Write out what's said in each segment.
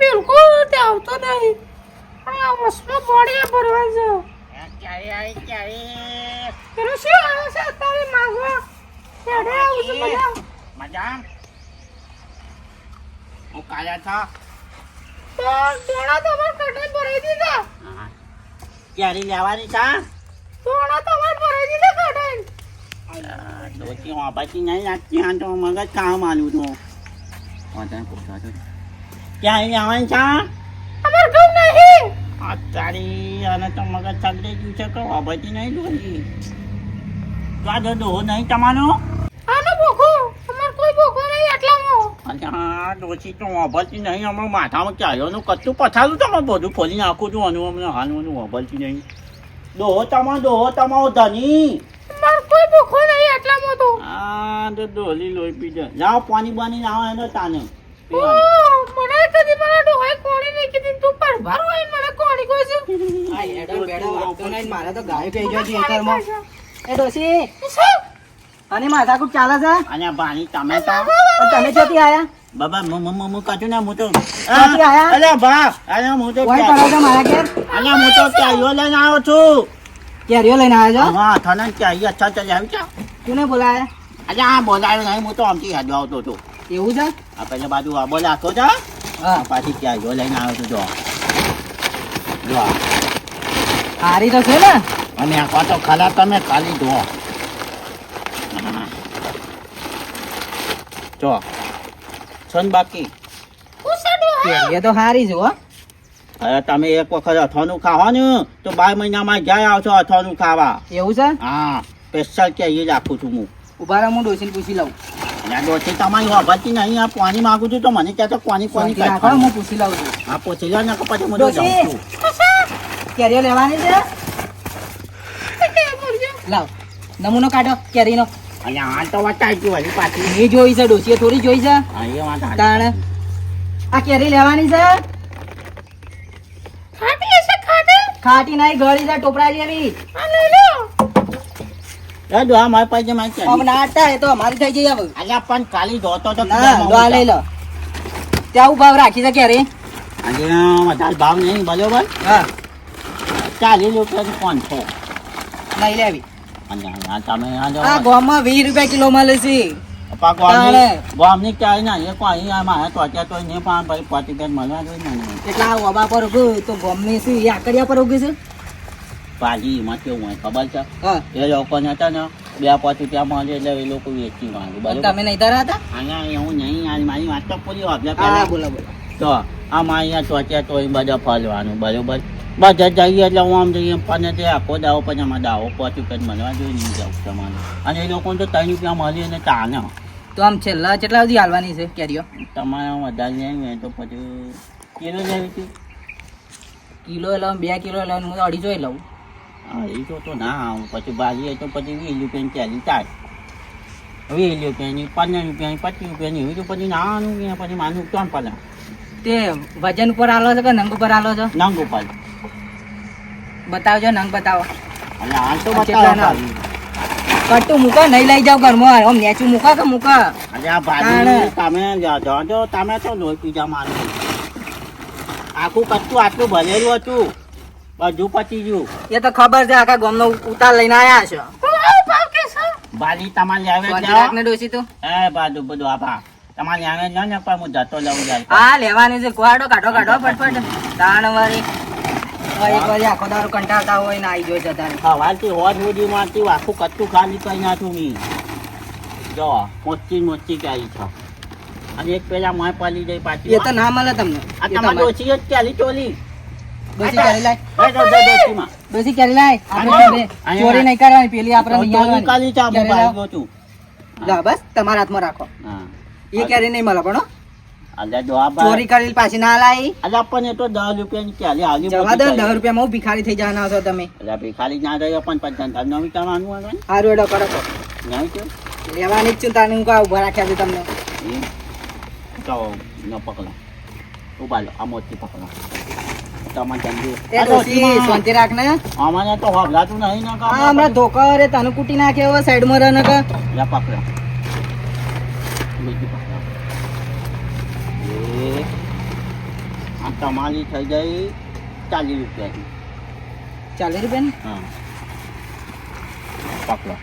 બિલકુલ તે આવતો નહીં. આ વસમાં બોડીએ ભરવા છે. ક્યારે આવી ક્યારે? પેલો શું આવે છે અત્યારે માંગવા? ત્યારે આવું છે બધા. મજા હું કાયા છો તો દોણા તો અમારે કટે ભરાઈ દીધા. ક્યારે લેવાની છે દોણા તો અમારે ભરાઈ દીધા કટે ડોસી વાપરતી નહીં નાખતી આ તો મગજ કામ આલું તો પૂછવા દો. ક્યારે છે? અમાર ઘઉં નહીં. અત્યારે અને તો મગજ સગડે ગયું છે કે વાપરતી નહીં ડોસી તો આ જો નહીં તમારો? આનો ભૂખો અમાર કોઈ ભૂખો નહીં એટલામાં અચ્છા ડોસી તો વાપરતી નહીં હમણાં માથામાં ચાલ્યોનું કચ્ચું પથારું તમે બધું ફોલી નાખું છું અને અમને હાલનું વાપરતી નહીં. ડોહો તમારો દોહો તમારો ધની. કોઈ ભૂખો નહીં એટલામાં તો. આ તો ડોલી લોહી પી જાઓ પાણી બાની ના એનો તાને. મને કદી મને ડોહાઈ કોણી નહીં કીધી તું પરભાર હોય ને મને કોણી કોઈ છે. આ હેડો બેડો વાગતો નહીં, મારે તો ગાય થઈ ગયો છે ખેતરમાં. એ ડોશી, શું? આની માથાકૂટ ચાલે છે? અને બાની તમે તો. તમે ક્યાંથી આયા? બાબા મમ મમ કાચું ને હું તો ક્યાંથી આયા? અરે બા અરે હું તો કોઈ પડો છો મારા ઘેર? અરે હું તો ચાલ્યો લઈને આવ્યો છું? કેરીઓ લઈને આવ્યા છો? હા થને ચાલ્યો અચ્છા ચાલ આવી છે. કોને બોલાયા? અરે આ બોલાયો નહીં હું તો આમથી યાદ આવતો હતો. એવું છે? આ પેલા બાજુ આ રાખો છે હા. પાછી જો લઈને આવ્યો છું જો. જો સારી તો છે ને? અને આ તો ખરા તમે ખાલી જો જો. છો ને બાકી? કેરીઓ તો સારી છે હો. હવે તમે એક વખત અથાણું ખાવા ને તો બાર મહિનામાં જાય આવશો અથાણું ખાવા? એવું છે? હા. સ્પેશિયલ કે એ રાખું છું હું. ઊભા રહો હું ડોશીને પૂછી લઉં. અને ડોસી તમારી વાપરતી નહીં આ પાણી માંગુ છું તો મને ક્યાં તો પાણી પાણી રાખો હું પૂછી લઉં છું. હા પૂછી લો ને પછી હું જાઉં છું. કેરીઓ લેવાની છે? લાવ નમૂનો કાઢો કેરીનો. તો વટાઈ ગયું હજી પાછી. એ જોઈ છે ડોશીએ થોડી જોઈ છે. તાણ. આ કેરી લેવાની છે? ખાટી નહીં ગળી છે ટોપરા જેવી. એ આ મારી પાસે મારી ચાલી. એ તો અમારી થઈ જઈ હવે. અલ્યા પણ કાલી જોતો તો ના લો લઈ લો. ત્યાં ઊભા રાખી આજે વધારે ભાવ નહીં બરોબર? હા. ચાલી રૂપિયા પાંચસો. લઈ લેવી. તમે આ ગોમાં વીસ રૂપિયા કિલો મળે છે. ગોમની ચાય ના એ કોઈ મારે તો અત્યારે તો નહીં પણ ભાઈ પતિ મળવા જોઈએ ને. મને. એટલે આ ઓબા પર ઉભું તો ગોમની શું એ આકડિયા પર ઊભી છે? ભાજી એમાં કેવું હોય ખબર છે? એ લોકો ને હતા ને બે પાંચ રૂપિયા મળે એટલે એ લોકો વેચી માંગે બરાબર? તમે નહીં ધરા હતા? અહીંયા હું નહીં આજ મારી વાત તો પૂરી હોય પહેલા બોલો બોલો. તો આમાં અહીંયા ચોચ્યા તો બધા ફરવાનું બરોબર? બધા જઈએ એટલે હું આમ જઈએ પણ તે આખો દાવો પછી આમાં દાવો પાંચ રૂપિયા મળવા જોઈએ નહીં જાવ તમારે. અને એ લોકોને તો ત્રણ રૂપિયા મળી અને તાને તો આમ છેલ્લા કેટલા સુધી હાલવાની છે કેરીઓ? તમારે વધારે હોય તો પછી કિલો લેવી હતી? કિલો લઉં બે કિલો લઉં હું અઢીસો લઉં. હા એ તો તો ના આવું પછી ભાજી તો પછી વીસ રૂપિયાની ચાલી થાય વીસ રૂપિયાની પંદર રૂપિયાની પચીસ રૂપિયાની એવી તો પછી ના ને પછી માનું કોણ પડે તે વજન ઉપર આલો છો કે નંગ ઉપર આલો છો? નંગ ઉપર. બતાવજો નંગ બતાવો. અને હાલ તો? બતાવો કટ્ટું મૂકો નહીં લઈ જાવ ઘરમાં. આમ નેચું મૂકો કે મૂકો? અને આ ભાજી તમે જો જો તમે તો લોહી પીજા માનું આખું કચ્ચું આટલું ભરેલું હતું. બધું પતી ગયું. એ તો ખબર છે આખા ગામનો ઉતાર લઈને આયા છો. બાજી તમારે શાંતિ જાઓ રાખને તું. એ બાજુ બધું આભા. તમારે લેવે ન ને પણ હું જતો લઉં જાય હા લેવાની છે. કુવાડો કાઢો કાઢો ફટફટ. તાણ વાળી એક વારી આખો દારો કંટાળતા હોય ને આવી જોઈ જતા. સવારથી હોજ સુધી માંથી આખું કચ્ચું ખાલી કરી નાખ્યું મી. જો મોચી મોચી ગાઈ છે. અને એક પેલા મોય પાલી જઈ પાછી. એ તો ના મળે તમને. આ તમારી ઓછી જ ચાલી ચોલી? ડોશી કેરી લાય? આપણે ચોરી- નહીં કરવાની પેલી આપણે નહીં કાલી ચા મોબાઈલ લાવો. લા બસ તમારા હાથમાં રાખો. હા. એ ક્યારે નહીં મળે પણ ચોરી કરેલી પાછી ના લાવી અલ્યા પણ એ તો દસ રૂપિયા આવી જવા દસ રૂપિયામાં હું ભિખારી થઈ જવાના છો તમે. ભિખારી ના રહ્યો પણ પંચાયત નવી કરવાનું આગળ હારું એડો કરો તો નહીં કે લેવાની ચિંતા નહીં કહું ઊભા રાખ્યા છે તમને? તો ન પકડો. ઊભા લો આ મોટી પકડો. તમારે જલ્દી એ ડોશી શાંતિ રાખ ને અમારે તો હોભલાતું નહીં ને કામ હમણાં ધોકો રે તને કૂટી નાખે હવે સાઈડમાં રહે ને લે પકડો. એ આ તમારી થઈ ગઈ ચાલીસ રૂપિયાની. ચાલીસ રૂપિયાની? હા. પકડો.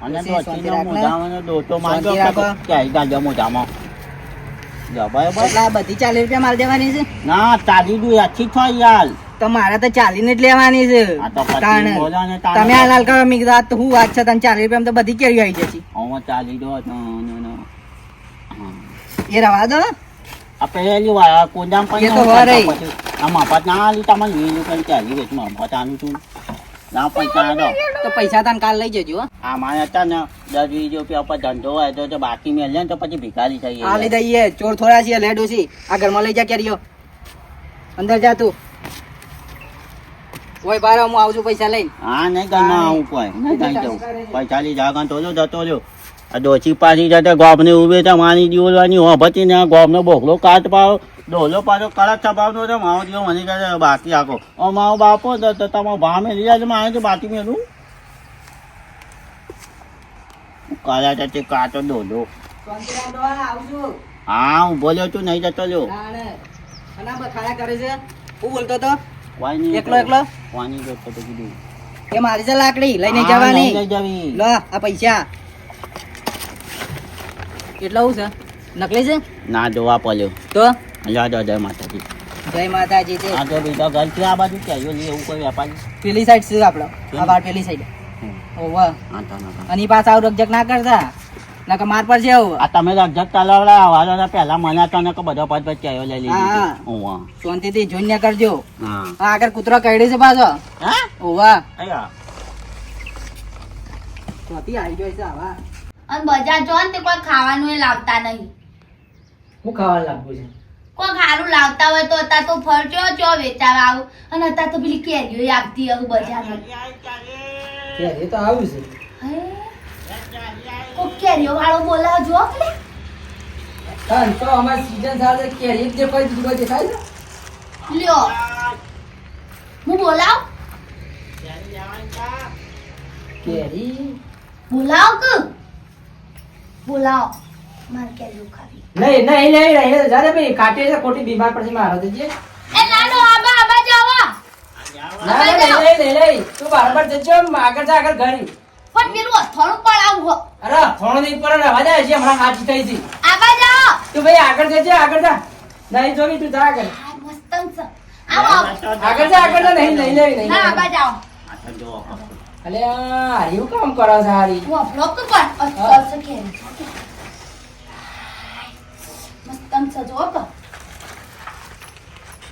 અને. મોઢામાં ક્યાંય ગાજો મોઢામાં જા બરાબર એટલે આ બધી ચાલીસ રૂપિયા માલ દેવાની છે ના ચાલી દુ આછી છો યાર તો મારે તો ચાલીને જ લેવાની છે આ તો પછી તાણે. બોલો ને તાણે. તમે આ લાલ કરો મેં તો હું વાત છે તને ચાલીસ રૂપિયા તો બધી કેરી આવી જશે હવે ચાલી દો. હા. એ રવા દો આ પહેલી પણ આ ના તમને ચાલી વેચ મફત આનું છું ના પૈસા દો. તો પૈસા તને કાલ લઈ જજો હો. આ મારે હતા ને દસ વીસ રૂપિયા ઉપર ધંધો હોય તો તો બાકી મેળ ને તો પછી ભિખારી થઈ હા લઈ દઈએ ચોર થોડા છીએ લેડો છે આ ઘરમાં લઈ જા કેરીઓ અંદર જા તું. કોઈ બાર હું આવજો પૈસા લઈને. હા નહીં ઘરમાં આવું કોઈ. નહીં થઈ જવું પૈસા લઈ જાગા તો જો જતો રહ્યો. આ ડોચી પાછી જતો ગોમને ઉભે તો માની જીવવાની હોભતી ને આ ગોમનો બોકલો કાટ પાવ ડોલો પાછો કડક સ્વભાવનો છે માવો જીવો મને કહે છે બાકી આખો. ઓ મારો બાપો તો તમારો ભા મેં લીધા છે મારે તો બાકી મેલું. કાલા તે કાચો ડોલો હા હું બોલ્યો તું નહીં જતો લ્યો કરે છે હું બોલતો હતો એકલો? એકલો વાની જોતો તો કીધું. એ મારી છે લાકડી લઈને જવાની. લઈ જવી. લો આ પૈસા. કેટલા હું છે? નકલી છે? ના જોવા પડ્યો. તો? યાદ જય માતાજી. જય માતાજી આ તો બીજા ઘર છે આ બાજુ ક્યાં લે એવું કોઈ વેપારી પેલી સાઈડ છે આપણો આ બાર પેલી સાઈડ. ઓવા. અને પાછા આવું રકજક ના કરતા? નકર માર પર છે આવું. આ તમે લગજગ તલાવડા આવાના પહેલા મને તો ને કે બધો પદ પદ ચાયો લઈ લીધી હા. ઓવા શાંતિથી જોઈને કરજો. હા. આગળ કૂતરો કઈડે છે પાછો. હા? ઓવા આયા ચોથી આવી ગયો છે આવા. અને બજાર જો ને તે કોઈ ખાવાનું એ લાવતા નહીં. હું ખાવા લાગુ છે? કોઈ સારું લાવતા હોય તો અત્યારે તો ફળ ચો વેચાવા આવું. અને અત્યારે તો પેલી કેરીઓ આપતી હવે બજારમાં. એ તો આવું છે? કોક કેરીઓ વાળો બોલાવ જો કે તન તો અમાર સીઝન સાથે કેરી જે કોઈ બીજું દેખાય છે લ્યો. હું બોલાવ? કેરી? બોલાવ કે? બોલાવ. મારે કેરીઓ ખાવી. નહીં નહીં નહીં નહીં જારે ભાઈ કાટે છે ખોટી બીમાર પડશે મારો તો જે એ લાડો આબા આબા જાવા ના નહીં નહીં નહીં તું બરાબર જજો આગળ જા આગળ ઘરી પણ પેલું અથોણું પડાવું હો અરે થોડો નહીં પર રવા જાય છે હમણાં હાથ થઈ હતી આબા જાઓ તું ભાઈ આગળ જજે આગળ જા નહીં જોવી તું જા આગળ આ મસ્ત છે આવો આગળ જા આગળ જા નહીં નહીં નહીં નહીં ના આબા જાઓ અલે આ હાર્યું કામ કરો સારી તું વાપરો તો પણ અસર કેરી મસ્ત તો.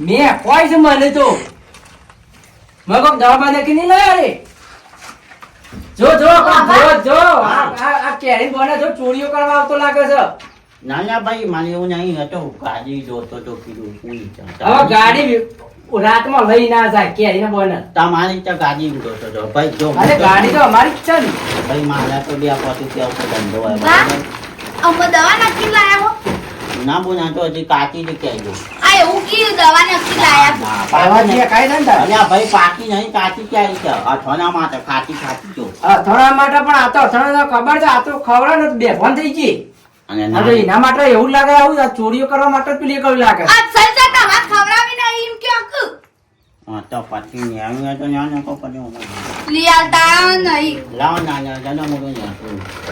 મેં કોઈ છે મને તો મેં કોક દવા કે નહીં લાયા રે? જો જો જો જો. આ આ- આ કેરી બને જો ચોરીઓ કરવા આવતો લાગે છે. ના ના ભાઈ મને એવું નહીં હતો. ગાડી જોતો તો કીધું હું હવે ગાડી રાતમાં લઈ ના જાય કેરી ને બને. તમારી તો ગાડી જોતો તો ભાઈ જો અરે ગાડી તો અમારી જ છે ને. ભાઈ મારા તો બે પોતું ત્યાં ઉપર ધંધો હોય. અમે દવા નથી લાયા હો. ના બોના તો હજી કાચી જ. કહેજો આ એવું કીધું દવા નથી લાયા. ના, આવા પાકી જે નહીં. કાંઈ ના થાય. અલ્યા ભાઈ પાકી નહીં કાચી ક્યારે છે? અઠવાના માટે ખાટી ખાટી જો. અથડા માટે પણ આ તો અથડા ખબર છે આ તો ખવડા નથી બે ફોન થઈ ગઈ. અને ના. તો એના માટે એવું લાગે આવું આ ચોરીઓ કરવા માટે પેલી કેવું લાગે. આ સલસા કા વાત ખવડાવી નહીં એમ કયો કે હા, તો પછી ને હોય તો ના પછી હું કરું. લઈ નહીં. લાવ ના ના જના મોડો.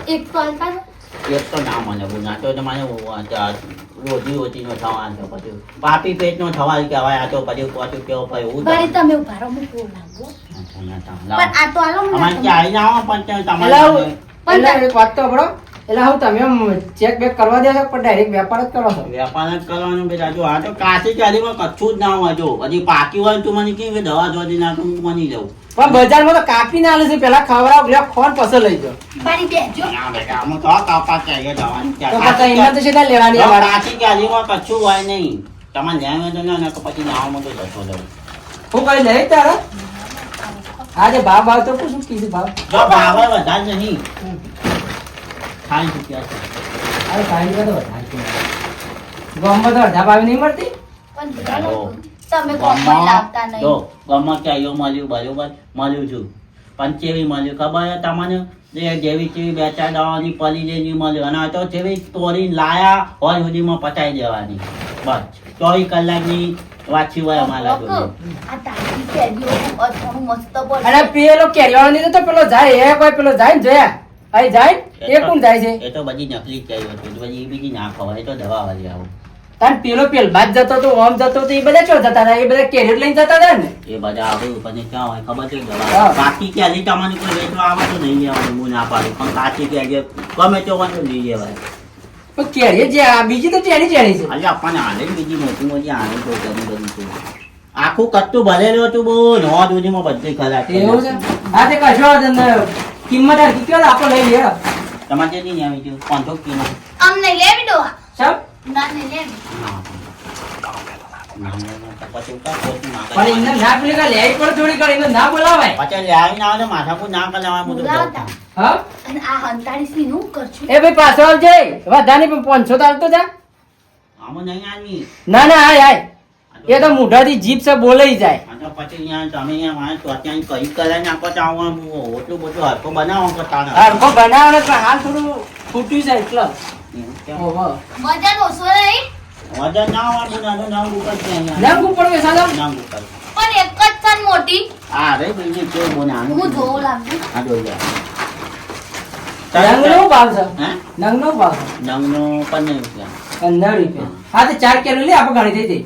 એક કલતા એક તો ના મને બોના તો મને રોજી રોજી નો થવા તો પછી પાપી પેટ નો થવાનું કહેવાય આ તો પછી કોચું કેવો ભાઈ હું ભાઈ તમે ઊભા રહો હું ફોન લાવો ના, ના, પણ આ તો આલો મને આવીને આવો પણ સામે એટલે એક વાત તો બરો એટલે હું તમે ચેક બેક કરવા દે છો પણ ડાયરેક્ટ વેપાર જ કરો છો? વેપાર જ કરવાનું બેટા જો આ તો કાચી ચાલીમાં કચ્છું જ ના હોય જો. હજી પાકી હોય તું મને કેવી દવા જોડી ના તું મની જાઉં? પણ બજારમાં તો કાપી ના લે છે. પેલા ખવડાવ લે ખોન પછી લઈ જાઓ. મારી બેજો ના બેટા આમાં તો કાપા ચાહીએ દવાની તો એમાં તો સીધા લેવાની કાચી ચાલીમાં કચ્છું હોય નહીં. તમારે ન્યાય તો ના નાખો પછી નાવામાં તો જતો જવું હું કઈ લઈ તારે? આજે ભાવ ભાવ તો પૂછું કીધું ભાવ. ભાવ વધારે નહીં. સાઠ રૂપિયા છે. અરે કાંઈ નહીં તો વધારે છે. ગામમાં તો અડધા ભાવે નહીં મળતી? તમે લાવતા નહીં. ગમમાં મળ્યું બરોબર મળ્યું છું. પણ કેવી ખબર તમને? એ જેવી બે ચાર દાવાની પલી લેની મળે અને આ તો જેવી તોરી લાયા હોય સુધીમાં પતાઈ દેવાની. બસ. ચોવીસ કલાકની વાંચી હોય અમારા પેલો કેરીવાળો નહીં તો પેલો જાય એ કોઈ પેલો જાય ને જોયા. અહીં જાય? એ કોણ જાય છે? એ તો બધી નકલી છે. બધી એ બીજી ના ખવાય એ તો દવા વાળી આવું. તાન પેલો પેલ બાદ જતો તો ઓમ જતો તો એ બધા ચો જતા હતા? એ બધા કેરેટ લઈને જતા હતા ને? એ બધા આવું પછી ક્યાં હોય ખબર છે? દવા. બાકી કેરી તમને કોઈ વેચવા આવે તો નહીં લેવાનું હું ના પાડું. પણ કાચી કેરી ગમે તો વાંધો લઈ લેવાય. પણ કેરી જે આ બીજી તો ચેરી ચેરી છે. આજે આપણને હાલે બીજી મોટી મોટી આને તો ઘણી બધી છે. આખું કટ્ટું ભરેલું હતું બહુ નવા દૂધીમાં બધી ખરાબ એવું છે? હા તે કશો વાંધો. કિંમત હરખી કયો આપો લઈ લે તમારે જે નહીં આવી ગયું પાંચસો કિલો અમને લેવી દો સબ ના ને લેવી ના. ના, આ એ તો મોઢાથી જીભ છે બોલાઈ જાય તો પછી અહીંયા તમે અહીંયા મારે તો ત્યાં કઈ કલાક નાખો તો આવવાનું એટલું બધું હરકો બનાવો કે તાણે. હરખો બનાવવાનો પણ હાલ થોડું ફૂટ્યું છે એટલે. વજન ઓછો નહીં? વજન ના હોય નાનું નાનું ઉપર છે. નામ ઉપર બેસાડો નાનું ઉપર. પણ એક જ છે મોટી. હા રે બીજી કે બહુ આનું હું જોઉં લાગુ આ જોઈ જા નંગનો ભાવ છે. હે? નંગનો ભાવ નંગનો નંગનું પંદર રૂપિયા. પંદર રૂપિયા. હા તો ચાર કિલો લે આપણે ગણી દઈ દઈ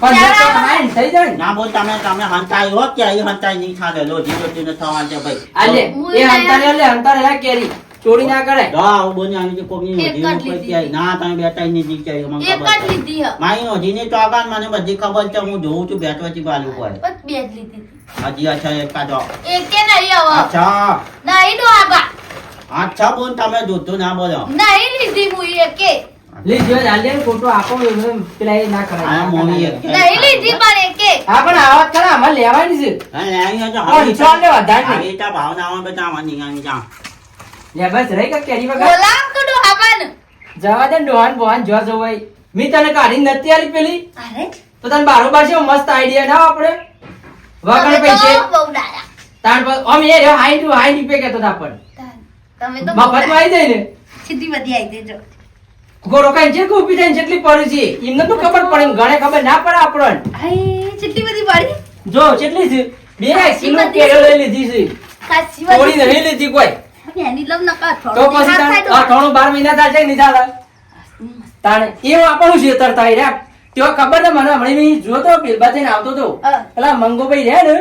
હાય થઈ જાય ના. બોલ તમે તમે હંતાઈ હો કે અહીં હંતાઈ નહીં ખાધે લોજી લોજી ન થવા દે ભાઈ. આ લે એ હંતારે લે હંતારે લે કેરી. ચોરી ના કરે જો હું બોની આવી જે કોકની એક જ લીધી. ના તમે બેટા ની જીત ક્યાંય મને એક ખબર જ લીધી માઈ નો નોંધીની તો આગળ મને બધી ખબર છે હું જોઉં છું બેઠવાથી બાજુ પર બસ બે જ લીધી હાજી અચ્છા એક કાઢો કે નહીં આવો અચ્છા. નહીં નો આબા અચ્છા બોલ તમે જોતો ના બોલો. નહીં લીધી હું એકે લે જો હાલ આપો એમ પેલા એ ના કરે આ મોની નહીં લીધી પણ એકે હા પણ આવા જ ખરા લેવાની છે. હા, લે, તો પણ ચાલ ને વધારે નહીં. આવી તો આવે બેટા આમાં નહીં જા. લે બસ રહી કે કેરી વગર. બોલાવ તો ડો આબાને જવા દે ને ડોહાન જો જો ભાઈ મી તને કાઢી નથી આલી પેલી. અરે તો તને બારોબાર છે મસ્ત આઈડિયા ના આપણે વગર પૈસે તો તાણ પર ઓમ એ હાઈ ટુ હાઈ નીપે કેતો હતા પણ તમે તો મફતમાં આવી જાય ને? સીધી બધી આવી દેજો ગોરો જે છે ઊભી થઈને જેટલી પડી છે એમને તો ખબર પડે ગણે ખબર ના પડે આપણને. આઈ કેટલી બધી પડી? જો કેટલી છે. બે કિલો કેળો લઈ લીધી છે. સાચી થોડી બધી નહીં લીધી કોઈ. એની લવ નકા તો પછી આ ત્રણ બાર મહિના થાય છે નિદાલ તાણે એવું આપણું છેતર થાય રે તેઓ ખબર ને મને હમણાં મેં જોતો પેલબા થઈને આવતો તો. પેલા પેલા મંગોભાઈ રે ને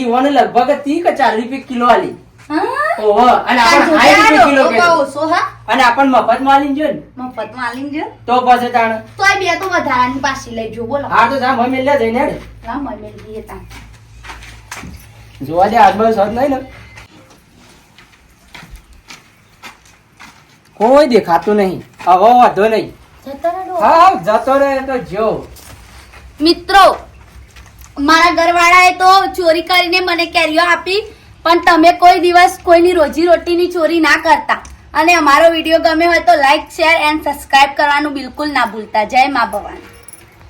ઈ ઓને લગભગ ત્રીસ કે ચાલીસ રૂપિયા કિલો આલી. ઓહો અને આપણને સાઠ કિલો કહેતો. ઓછો હા? અને આપણને મફતમાં આલીને જો ને. મફતમાં જો. તો પછી તાણ. તો આ બે તો વધારાની પાછી લઈ બોલો. હાર તો જા મમ્મી લે જઈને હેડ. રામ મેલ દીએ તા જોવા દે આજુબાજુ સદ નહીં ને. કોઈ દેખાતું નહીં. હવે વાંધો નહીં. જતો હા જતો રહે તો જો. મિત્રો મારા ઘરવાળાએ તો ચોરી કરીને મને કેરીઓ આપી પણ તમે કોઈ દિવસ કોઈની રોજી રોટીની ચોરી ના કરતા. અને અમારો વીડિયો ગમે હોય તો લાઈક શેર એન્ડ સબસ્ક્રાઇબ કરવાનું બિલકુલ ના ભૂલતા. જય મા ભવાની.